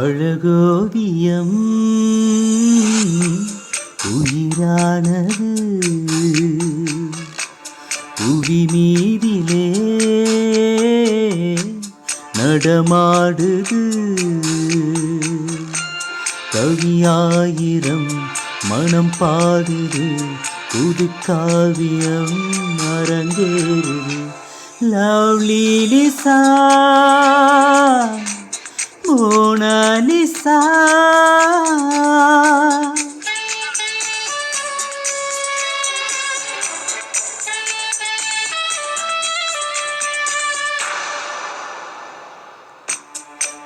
அழகோவியம் உயிரானது. புவி மீதிலே நடமாடுது. கவியாயிரம் மனம் பாடுது. புது காவியம் அரங்கேறுது. லவ்லி லிசா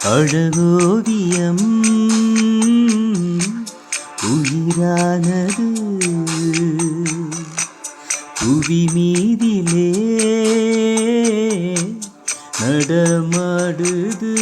அழகோவியம் உயிரானது. புவி மீதிலே நடமாடுது.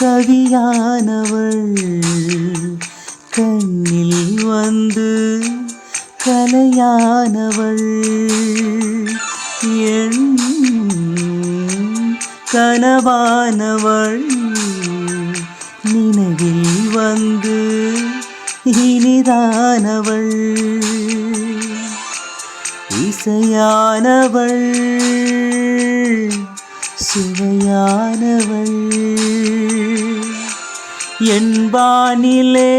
கவியானவள். கண்ணில் வந்து கலையானவள். என் கனவானவள். நினைவில் வந்து இனிதானவள். இசையானவள். சுவையானவள் என்பானிலே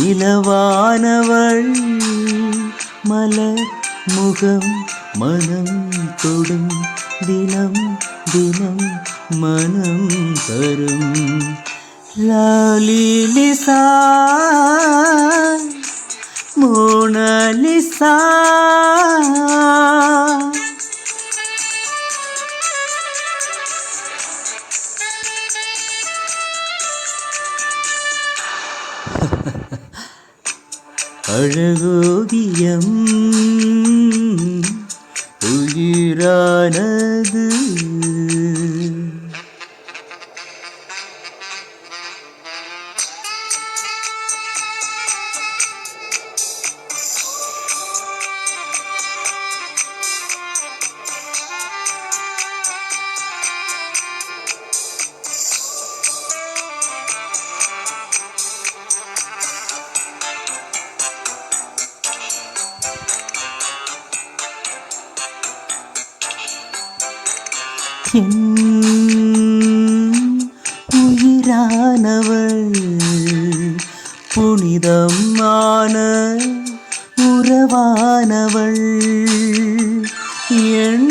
நிலவானவள். மலர் முகம் மனம் தொடும் தினம் தினம் மனம் தரும். லாலிலிசா மோனலிசா. அழகோவியம். என் உயிரானவள் புனிதமான உறவானவள் என்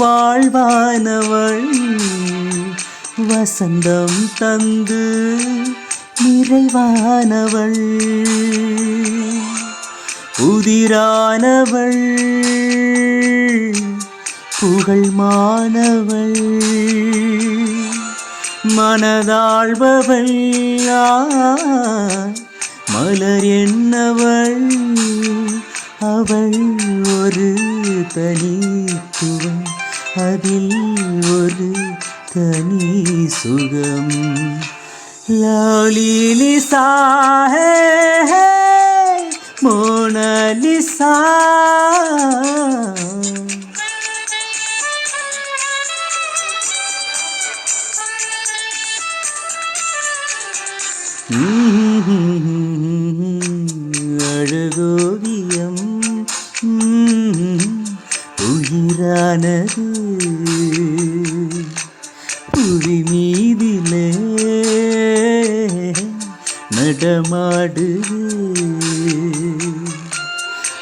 வாழ்வானவள் வசந்தம் தந்து நிறைவானவள் உதிரானவள். புகழ் மாணவள் மனதாழ்பவள் மலர் என்னவள்? அவள் ஒரு தனித்துவம் அதில் ஒரு தனி சுகம். லாலிலிசா மோனலிசா. அழகோவியம் உயிரானது. புவி மீதிலே நடமாடுது.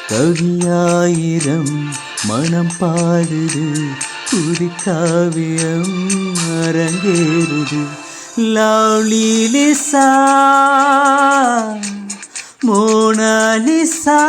கவியாயிரம் மனம் பாடுது. புது காவியம் அரங்கேறுது. Lovely Lisa Mona Lisa.